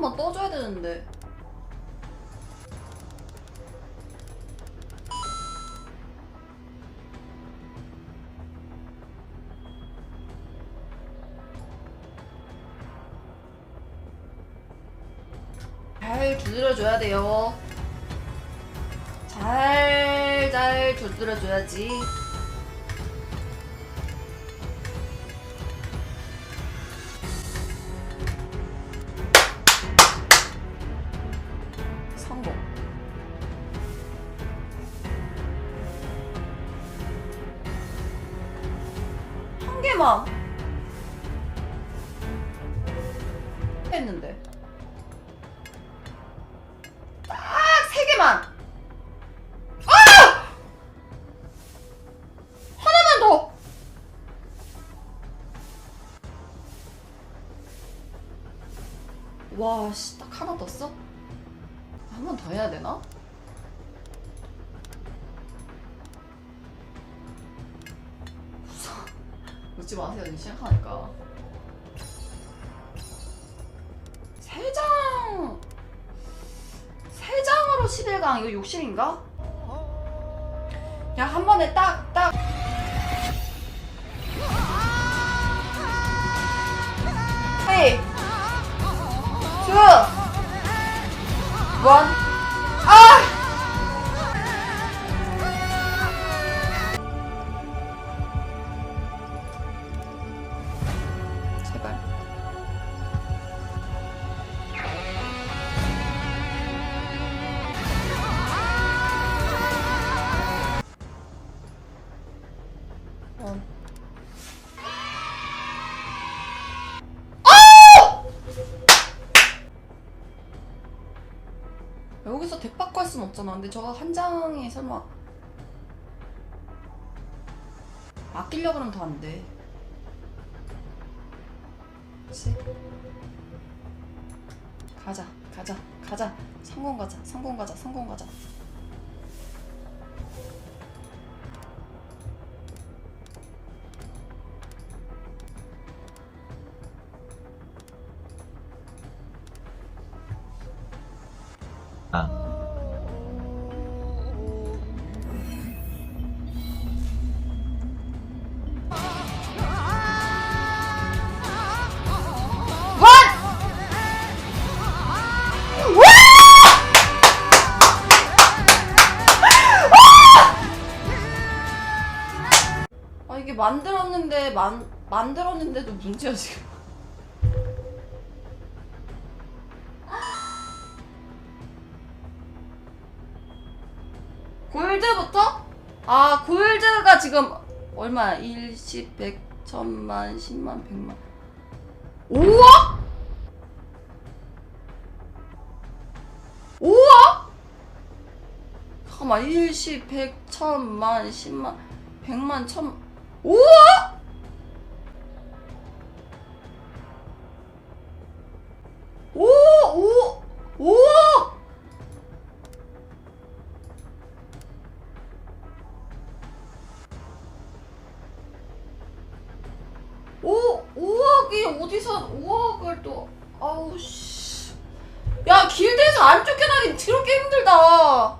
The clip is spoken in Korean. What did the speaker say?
한번 떠줘야 되는데. 잘 두드려줘야 돼요. 잘 잘 두드려줘야지. 한 개만. 했는데. 딱 세 개만. 아! 하나만 더. 와, 씨, 딱 하나 떴어? 한번 더 해야 되나? 웃지 마세요, 이제 시작하니까. 세 장! 세 장으로 11강, 이거 욕심인가? 야, 한 번에 딱, 딱. 헤이! 투! 원! 원. 여기서 덱 바꿔 할순 없잖아. 근데 저거 한 장에 설마 아끼려 그러면 더 안 돼. 그치? 가자, 가자, 가자. 성공 가자, 성공 가자, 성공 가자. 아, 원! 아 이게 만들었는데 만 만들었는데도 문제야 지금. 골드부터? 아 골드가 지금 얼마야? 1, 10, 100, 1000만, 10만, 100만 5억? 5억? 잠깐만 1, 10, 100, 1000만, 10만, 100만, 1000 5억? 오, 5억이 어디서 5억을 또 아우 씨. 야 길드에서 안 쫓겨나기 더럽게 힘들다.